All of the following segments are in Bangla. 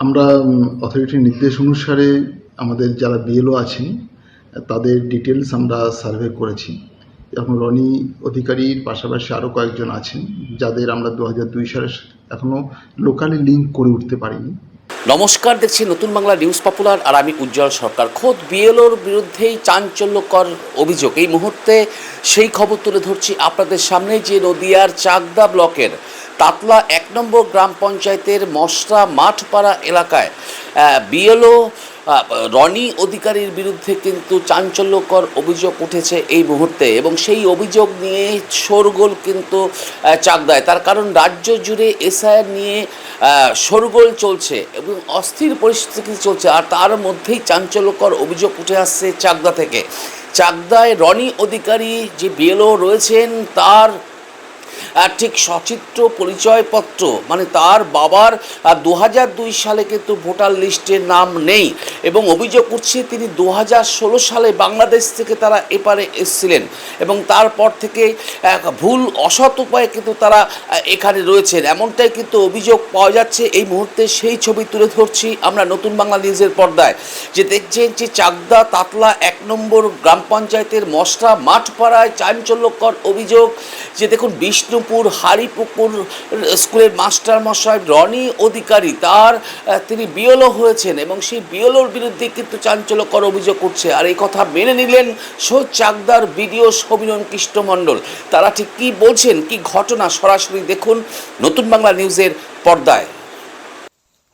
আমরা অথরিটির নির্দেশ অনুসারে আমাদের যারা বিএলও আছেন, তাদের ডিটেলস আমরা সার্ভে করেছি। এখন রনি অধিকারীর পাশাপাশি আরও কয়েকজন আছেন, যাদের আমরা দু হাজার দুই সালে এখনও লোকালি লিঙ্ক করে উঠতে পারিনি। নমস্কার, দেখছি নতুন বাংলা নিউজ পপুলার আর আমি উজ্জ্বল সরকার। খোদ বিএলওর বিরুদ্ধেই চাঞ্চল্যকর অভিযোগ। এই মুহূর্তে সেই খবর তুলে ধরছি আপনাদের সামনে, যে নদিয়ার চাকদা ব্লকের তাতলা এক নম্বর গ্রাম পঞ্চায়েতের মশরা মাঠপাড়া এলাকায় বিএলও রনি অধিকারীর বিরুদ্ধে কিন্তু চাঞ্চল্যকর অভিযোগ উঠেছে এই মুহূর্তে এবং সেই অভিযোগ নিয়ে শোরগোল কিন্তু চাকদায়। তার কারণ রাজ্য জুড়ে এসআইআর নিয়ে শোরগোল চলছে এবং অস্থির পরিস্থিতি চলছে আর তার মধ্যেই চাঞ্চল্যকর অভিযোগ উঠে আসছে চাকদা থেকে। চাকদায় রনি অধিকারী যে বিএলও রয়েছেন তার ঠিক সচিত্র পরিচয়পত্র মানে তার বাবার দু সালে কিন্তু ভোটার লিস্টের নাম নেই এবং অভিযোগ উঠছে তিনি দু সালে বাংলাদেশ থেকে তারা এপারে এসেছিলেন এবং তারপর থেকে ভুল, অসৎ উপায়ে কিন্তু তারা এখানে রয়েছেন। এমনটাই কিন্তু অভিযোগ পাওয়া যাচ্ছে। এই মুহূর্তে সেই ছবি তুলে ধরছি আমরা নতুন বাংলা নিউজের পর্দায়। যে দেখছেন যে চাকদা তাতলা এক নম্বর গ্রাম পঞ্চায়েতের মশরা মাঠপাড়ায় চাঞ্চল্যকর অভিযোগ। যে দেখুন বিষ্ণুপুর হারিপুকুর স্কুলের মাস্টার মশাই, রনি অধিকারী, তার তিনি বিয়লো হয়েছেন এবং সেই বিয়লোর বিরুদ্ধে কিন্তু চাঞ্চল্যকর অভিযোগ উঠছে। আর এই কথা মেনে নিলেন সো চাকদার বিডিও সবিনন কৃষ্ণ মণ্ডল তারা ঠিক কী বলছেন, কি ঘটনা, সরাসরি দেখুন নতুন বাংলা নিউজের পর্দায়।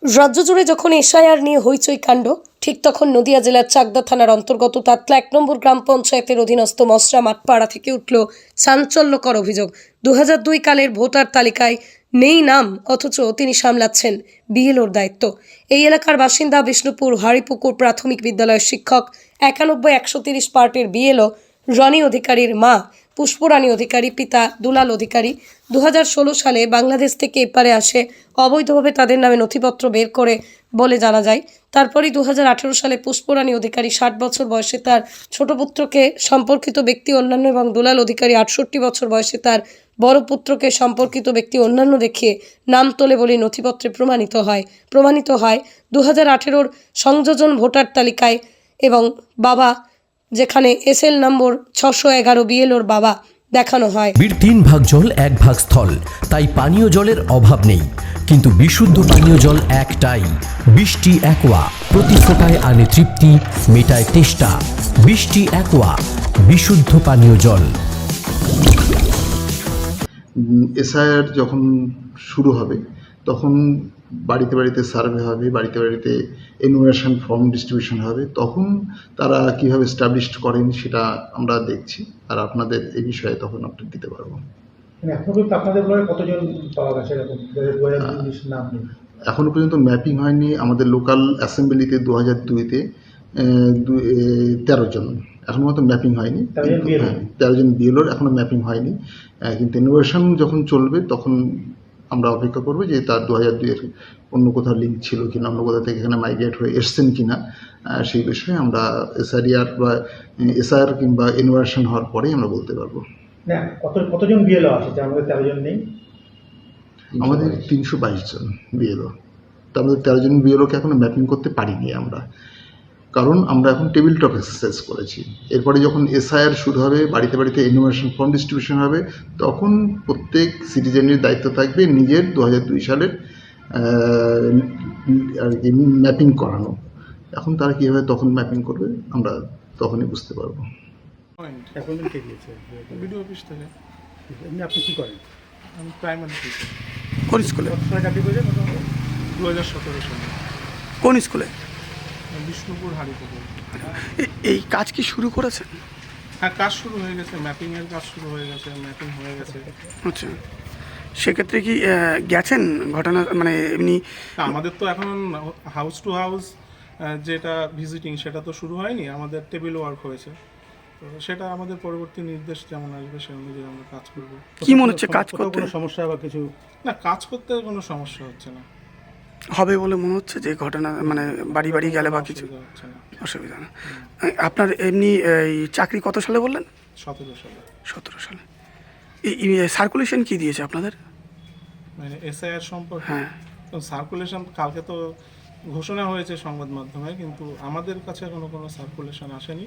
রাজ্য জুড়ে যখন এসআইআর নিয়ে হইচই কাণ্ড ঠিক তখন নদিয়া জেলার চাকদা থানার অন্তর্গত তাতলা এক নম্বর গ্রাম পঞ্চায়েতের অধীনস্থ মশরা মাঠপাড়া থেকে উঠল চাঞ্চল্যকর অভিযোগ। দু দুই কালের ভোটার তালিকায় নেই নাম, অথচ তিনি সামলাচ্ছেন বিএলওর দায়িত্ব। এই এলাকার বাসিন্দা বিষ্ণুপুর হারিপুকুর প্রাথমিক বিদ্যালয়ের শিক্ষক, একানব্বই একশো তিরিশ পার্টের বিএলও, রনি অধিকারীর মা পুষ্পরানী অধিকারী, পিতা দুলাল অধিকারী। দু হাজার ষোলো সালে বাংলাদেশ থেকে এপারে আসে, অবৈধভাবে তাদের নামে নথিপত্র বের করে বলে জানা যায়। তারপরেই দু হাজার আঠেরো সালে পুষ্পরানী অধিকারী ষাট বছর বয়সে তার ছোট পুত্রকে সম্পর্কিত ব্যক্তি অন্যান্য এবং দুলাল অধিকারী আটষট্টি বছর বয়সে তার বড় পুত্রকে সম্পর্কিত ব্যক্তি অন্যান্য দেখিয়ে নাম তোলে বলে নথিপত্রে প্রমাণিত হয়। প্রমাণিত হয় দু হাজার সংযোজন ভোটার তালিকায় এবং বাবা, যেখানে এসএল নম্বর ছশো এগারো বিএলওর বাবা দেখানো হয়। পৃথিবীর তিন ভাগ জল এক ভাগ স্থল। তাই পানীয় জলের অভাব নেই। কিন্তু বিশুদ্ধ পানীয় জল একটাই। বৃষ্টি একোয়া। প্রতি ফোটায় আনে তৃপ্তি মেটায় তেষ্টা। বৃষ্টি একোয়া। বিশুদ্ধ পানীয় জল। এসআইআর যখন শুরু হবে তখন বাড়িতে বাড়িতে সার্ভে হবে বাড়িতে বাড়িতে এনুমেশন ফর্ম ডিস্ট্রিবিউশন হবে তখন তারা কীভাবে স্টাবলিশড করেন সেটা আমরা দেখছি। আর আপনাদের এই বিষয়ে তখন আপডেট দিতে পারব। মানে এখনও পর্যন্ত ম্যাপিং হয়নি। আমাদের লোকাল অ্যাসেম্বলিতে দু হাজার দুইতে তেরো জন এখনও মতো ম্যাপিং হয়নি। 13 জন BLO হ্যাঁ, তেরো জন বিএলওর এখনও ম্যাপিং হয়নি। কিন্তু ইনোভেশন যখন চলবে তখন আমরা অপেক্ষা করব যে তার দু হাজার দুইয়ের অন্য কোথাও লিঙ্ক ছিল কিনা অন্য কোথাও থেকে এখানে মাইগ্রেট হয়ে এসছেন কিনা সেই বিষয়ে আমরা এসআরিআর বা এসআর কিংবা ইনোভেশন হওয়ার পরেই আমরা বলতে পারব। কত কতজন বিএলও আছে? মধ্যে তেরো জন নেই? আমাদের তিনশো বাইশ জন বিএলও তার মধ্যে তেরো জন বিএলওকে এখনও ম্যাপিং করতে পারিনি আমরা। কারণ আমরা এখন টেবিল টপ এক্সারসাইজ করেছি। এরপরে যখন এসআইআর শুরু হবে বাড়িতে বাড়িতে ইনোভেশন ফর্ম ডিস্ট্রিবিউশন হবে তখন প্রত্যেক সিটিজেনের দায়িত্ব থাকবে নিজের দু হাজার দুই সালের আর কি ম্যাপিং করানো। এখন তারা কীভাবে তখন ম্যাপিং করবে আমরা তখনই বুঝতে পারব। অ্যাপয়েন্টমেন্ট কে দিয়েছে? বিডিও অফিস থেকে এমনি আপনি কি করেন? আমি প্রাইমারি টিচার কোন স্কুলে? চাকরি করেছেন? দু হাজার সতেরো সালে। কোন স্কুলে? বিষ্ণুপুর এই কাজ কি শুরু করেছেন? হ্যাঁ কাজ শুরু হয়ে গেছে ম্যাপিংয়ের কাজ শুরু হয়ে গেছে ম্যাপিং হয়ে গেছে। আচ্ছা। সেক্ষেত্রে কি গেছেন ঘটনা মানে এমনি? আমাদের তো এখন হাউস টু হাউস যেটা ভিজিটিং সেটা তো শুরু হয়নি আমাদের টেবিল ওয়ার্ক হয়েছে। তো সেটা আমাদের পরবর্তী নির্দেশ যেমন আসবে সে অনুযায়ী আমরা কাজ করব। কি মনে হচ্ছে কাজ করতে? কোনো সমস্যা বা কিছু? না কাজ করতে কোনো সমস্যা হচ্ছে না। হবে বলে মনে হচ্ছে যে ঘটনা মানে বাড়ি বাড়ি গেলে বা কিছু? অসুবিধা না। আপনার এমনি এই চাকরি কত সালে বললেন? সতেরো সালে। সতেরো সালে। এই সার্কুলেশন কি দিয়েছে আপনাদের? মানে এসআইআর সম্পর্কে? হ্যাঁ। সার্কুলেশন কালকে তো ঘোষণা হয়েছে সংবাদ মাধ্যমে কিন্তু আমাদের কাছে এখনও কোনো সার্কুলেশন আসেনি।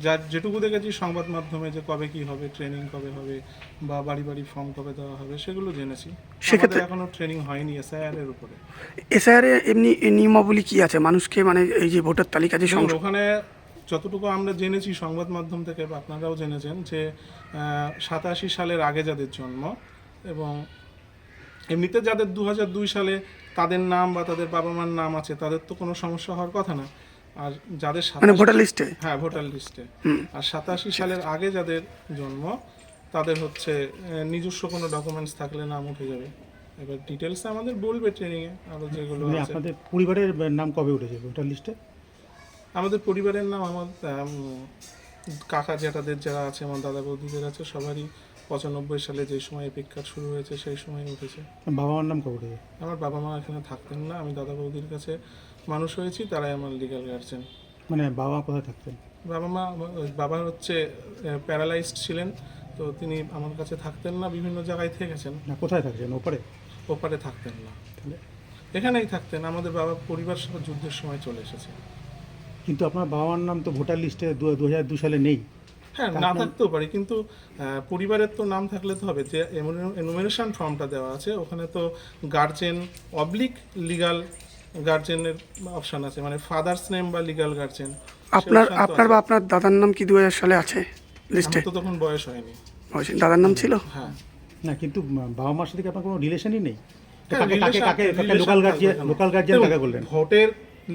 যা যেটুকু দেখেছি সংবাদ মাধ্যমে যে কবে কি হবে ট্রেনিং কবে হবে বা বাড়ি বাড়ি ফর্ম কবে দেওয়া হবে সেগুলো জেনেছি। সেক্ষেত্রে- এখনও ট্রেনিং হয়নি এসআইআর এর উপরে। এসআইআর এমনি নিয়মাবলী কি আছে? মানুষকে মানে এই যে ভোটার তালিকা যে ওখানে যতটুকু আমরা জেনেছি সংবাদ মাধ্যম থেকে বা আপনারাও জেনেছেন যে সাতাশি সালের আগে যাদের জন্ম এবং এমনিতে যাদের দু দুই সালে তাদের নাম বা তাদের বাবা মার নাম আছে তাদের তো কোনো সমস্যা হওয়ার কথা না। আর যাদের মানে ভোটার লিস্টে হ্যাঁ ভোটার লিস্টে আর সাতাশি সালের আগে যাদের জন্ম তাদের হচ্ছে নিজস্ব কোনো ডকুমেন্টস থাকলে নাম উঠে যাবে। এবার ডিটেলস আমাদের বলবে ট্রেনিংয়ে আরও যেগুলো মানে আছে। আপনাদের পরিবারের নাম কবে উঠেছে ভোটার লিস্টে আমাদের পরিবারের নাম আমার কাকা জ্যাঠাদের যারা আছে আমার দাদা বৌদিদের আছে সবারই পঁচানব্বই সালে যে সময় এপিক কার্ড শুরু হয়েছে সেই সময় উঠেছে। বাবা মার নাম কবে উঠেছে? আমার বাবা মা এখানে থাকতেন না আমি দাদা বৌদির কাছে মানুষ হয়েছি তারাই আমার লিগাল গার্জেন মানে বাবা কোথায় থাকতেন? বাবা মা বাবা হচ্ছে প্যারালাইজড ছিলেন তো তিনি আমার কাছে থাকতেন না বিভিন্ন জায়গায় থেকেছেন না কোথায় থাকছেন ওপারে? ওপারে থাকতেন না। তাহলে? এখানেই থাকতেন আমাদের বাবা পরিবার সহ যুদ্ধের সময় চলে এসেছে। কিন্তু আপনার বাবার নাম তো ভোটার লিস্টে দু হাজার দু সালে নেই। হ্যাঁ না থাকতেও পারে কিন্তু পরিবারের তো নাম থাকলে তো হবে। যে এনুমিনেশন ফর্মটা দেওয়া আছে ওখানে তো গার্জেন অবলিক লিগাল গার্জেনের অপশন আছে মানে ফাদার্স নেম বা লিগাল গার্জেন আপনার আপনার বা আপনার দাদার নাম কি দু হাজার সালে আছে লিস্টে তো তখন বয়স হয়নি। বলছেন, দাদার নাম ছিল? হ্যাঁ। না কিন্তু বাবা মার সাথে আপনার কোনো রিলেশনই নেই? হ্যাঁ, কাকে কাকে কাকে কাকে লোকাল গার্জিয়ান লোকাল গার্জিয়ান কাকে করলেন ভোটের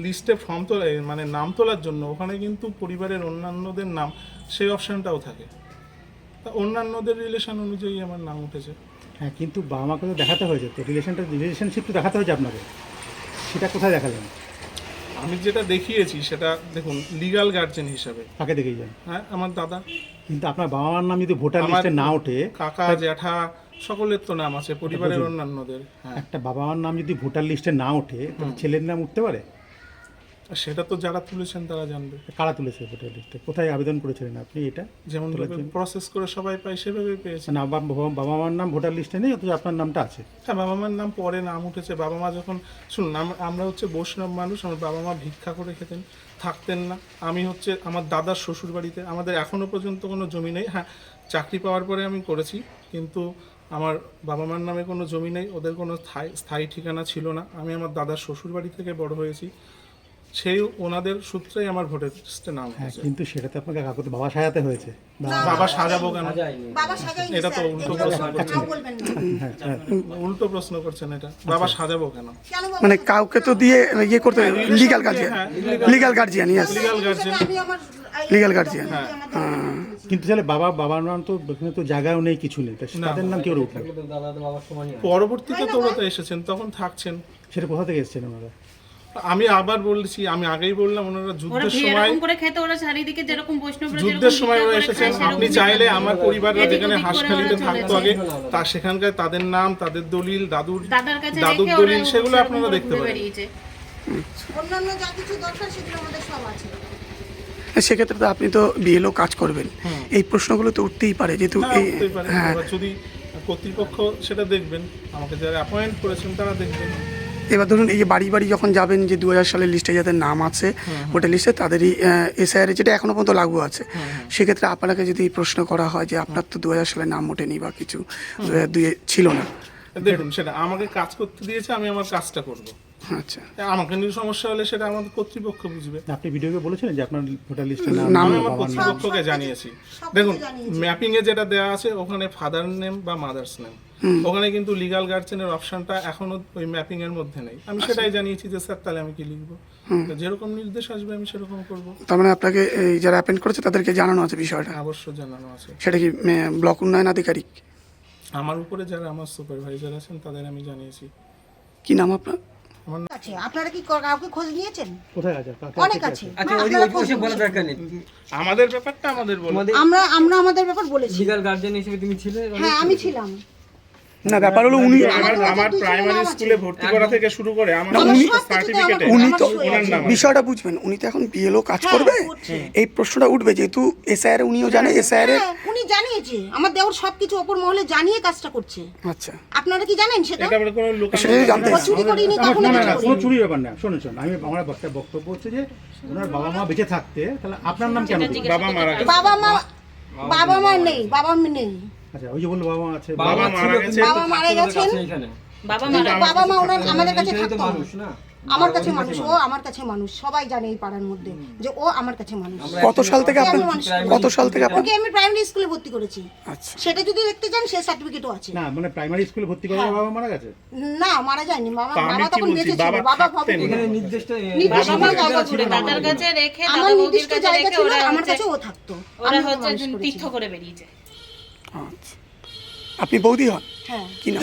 লিস্টে ফর্ম তোলা মানে নাম তোলার জন্য ওখানে কিন্তু পরিবারের অন্যান্যদের নাম সেই অপশনটাও থাকে। তা অন্যান্যদের রিলেশন অনুযায়ী আমার নাম উঠেছে। হ্যাঁ কিন্তু বাবা মাকে তো দেখাতে হয়েছে। তো রিলেশনটা রিলেশনশিপ তো দেখাতে হয়েছে আপনাকে সেটা কোথায় দেখালেন? আমি যেটা দেখিয়েছি সেটা দেখুন লিগাল গার্জেন হিসাবে। কাকে যান? হ্যাঁ আমার দাদা। কিন্তু আপনার বাবা মার নাম যদি ভোটার লিস্টে না ওঠে। কাকা জ্যাঠা সকলের তো নাম আছে পরিবারের অন্যান্যদের হ্যাঁ। একটা বাবা মার নাম যদি ভোটার লিস্টে না ওঠে তাহলে ছেলের নাম উঠতে পারে? সেটা তো যারা তুলেছেন তারা জানবে। কারা তুলেছে ভোটার লিস্টে কোথায় আবেদন করেছিলেন আপনি এটা? যেমন প্রসেস করে সবাই পায় সেভাবে পেয়েছে। মানে বাবা মার নাম ভোটার লিস্টে নেই অথচ আপনার নামটা আছে। হ্যাঁ বাবা মার নাম পরে নাম উঠেছে। বাবা মা যখন শুনুন আমরা হচ্ছে বৈষ্ণব মানুষ আমার বাবা মা ভিক্ষা করে খেতেন থাকতেন না। আমি হচ্ছে আমার দাদার শ্বশুর বাড়িতে আমাদের এখনও পর্যন্ত কোনো জমি নেই। হ্যাঁ চাকরি পাওয়ার পরে আমি করেছি কিন্তু আমার বাবা মার নামে কোনো জমি নেই ওদের কোনো স্থায়ী স্থায়ী ঠিকানা ছিল না। আমি আমার দাদার শ্বশুর বাড়ি থেকে বড় হয়েছি। সেই ওনাদের সূত্রেই আমার ভোটের লিস্টে নাম হ্যাঁ হয়েছে। কিন্তু সেটা তো আপনাকে কাকুতে বাবা সাজাতে হয়েছে। বা- বাবা সাজাবো কেন? বাবা সাজাইনি এটা তো স্যার। উল্টো এগুলো প্রশ্ন করছেন। কেউ বলবেন না। হ্যাঁ হ্যাঁ। উল্টো প্রশ্ন করছেন এটা। বাবা সাজাবো কেন? কেন বাবা মানে কাউকে তো দিয়ে ইয়ে করতে লিগাল গার্জিয়ান হ্যাঁ, legal guardian yes legal guardian আমি আমার Legal guardian, কিন্তু তাহলে বাবা বাবার নাম তো এখানে তো জায়গাও নেই কিছু নেই। তা তাদের নাম কেউ উঠল পরবর্তীতে তো ওরা তো এসেছেন তখন থাকছেন। সেটা কোথা থেকে এসেছেন ওনারা? আমি আবার বলছি আমি আগেই বললাম ওনারা যুদ্ধের সময় করে খেতে ওরা চারিদিকে যেরকম বৈষ্ণবরা যুদ্ধের সময় ওরা এসেছেন আপনি চাইলে আমার। পরিবাররা যেখানে হাঁসখালিতে থাকতো আগে। তার সেখানকার তাদের নাম তাদের দলিল দাদুর দাদুর দলিল সেগুলো আপনারা দেখতে পারেন বেরিয়েছে। অন্যান্য যা কিছু দরকার সেগুলো আমাদের সব আছে সেক্ষেত্রে তো আপনি তো বিএলও কাজ করবেন এই প্রশ্নগুলো তো উঠতেই পারে যেহেতু হ্যাঁ, উঠতেই পারে। হ্যাঁ যদি কর্তৃপক্ষ সেটা দেখবেন আমাকে যারা অ্যাপয়েন্ট করেছেন তারা দেখবেন এবার ধরুন এই যে বাড়ি বাড়ি যখন যাবেন যে দু হাজার সালের লিস্টে যাদের নাম আছে ভোটার লিস্টে তাদেরই এসআইআর যেটা এখনও পর্যন্ত লাগু আছে। সেক্ষেত্রে আপনাকে যদি প্রশ্ন করা হয় যে আপনার তো দু হাজার সালে নাম ওঠেনি বা কিছু দু ছিল না। দেখুন সেটা আমাকে কাজ করতে দিয়েছে আমি আমার কাজটা করব। আচ্ছা। আমাকে নিয়ে সমস্যা হলে সেটা আমাদের কর্তৃপক্ষ বুঝবে। আপনি ভিডিওকে বলেছিলেন যে আপনার ভোটার লিস্টে নাম নাম আমার কর্তৃপক্ষকে জানিয়েছি। দেখুন। ম্যাপিং এ যেটা দেওয়া আছে ওখানে ফাদার নেম বা মাদার্স নেম ওখানে কিন্তু লিগাল গার্জেনের অপশনটা এখনও ওই ম্যাপিং এর মধ্যে নেই। আমি সেটাই জানিয়েছি যে স্যার তাহলে আমি কি লিখব? যেরকম নির্দেশ আসবে আমি সেরকম করব। তার মানে আপনাকে এই যারা অ্যাপেন্ড করেছে তাদেরকে জানানো আছে বিষয়টা? অবশ্য জানানো আছে। সেটা কি ব্লক উন্নয়ন আধিকারিক? আমার উপরে যারা আমার সুপারভাইজার আছেন তাদের আমি জানিয়েছি। কি নাম আপনার? আছে আপনারা কি কাউকে খোঁজ নিয়েছেন? কোথায় আছে? অনেক আছে। আচ্ছা ওই আপনারা ওই- খোঁজ ওইসব বলার নিয়েছেন। দরকার নেই। আমাদের ব্যাপারটা আমাদের বলে। আমরা আমরা আমাদের ব্যাপার বলেছি। লিগাল গার্জিয়ান হিসেবে তুমি ছিলে? হ্যাঁ আমি ছিলাম। না ব্যাপার হলো উনি আমার আমার প্রাইমারি স্কুলে ভর্তি করা থেকে শুরু করে আমার উনি- সার্টিফিকেটে উনি তো ওনার বিষয়টা বুঝবেন উনি তো এখন বিএলও কাজ করবে? এই প্রশ্নটা উঠবে যেহেতু এসআইআর উনিও জানে এসআইআর হ্যাঁ, উনি জানিয়েছে। আমার দেওর সবকিছু ওপর মহলে জানিয়ে কাজটা করছে। আচ্ছা। আপনারা কি জানেন সেটা? এটা কোনো লোক জানতে চুরি করিনি না না কোনো। চুরির ব্যাপার না। শুনুন শুনুন আমি আমার বক্তব্য বক্তব্য হচ্ছে যে ওনার বাবা মা বেঁচে থাকতে তাহলে আপনার নাম কেন বাবা মারা বাবা মা বাবা মা নেই বাবা মা নেই। আচ্ছা ওই যে বলল বাবা মা আছে বাবা মারা গেছে বাবা মারা গেছেন? বাবা কিন্তু বাবা মা ওনার আমাদের কাছে থাকতো না। আমার কাছে মানুষ ও আমার কাছে মানুষ সবাই জানে এই পাড়ার মধ্যে যে ও আমার কাছে মানুষ। কত সাল থেকে মানুষ কত সাল থেকে আপনার ওকে আমি প্রাইমারি স্কুলে ভর্তি করেছি। আচ্ছা। সেটা যদি দেখতে চান সে সার্টিফিকেটও আছে। না মানে প্রাইমারি স্কুলে ভর্তি করে বাবা মারা গেছে? না মারা যায়নি। বাবা বাবা তখন বেঁচে ছিল বাবা বাবা থাকতেন? ভাবুন নির্দিষ্ট আমার জায়গা ছিল না। দাদার কাছে রেখে দাদা বৌদির কাছে রেখে ওরা আমার কাছে ও থাকতো। ওরা আমি হচ্ছে তীর্থ করে বেরিয়েছে। আচ্ছা। আপনি বৌদি হন? হ্যাঁ। কি নাম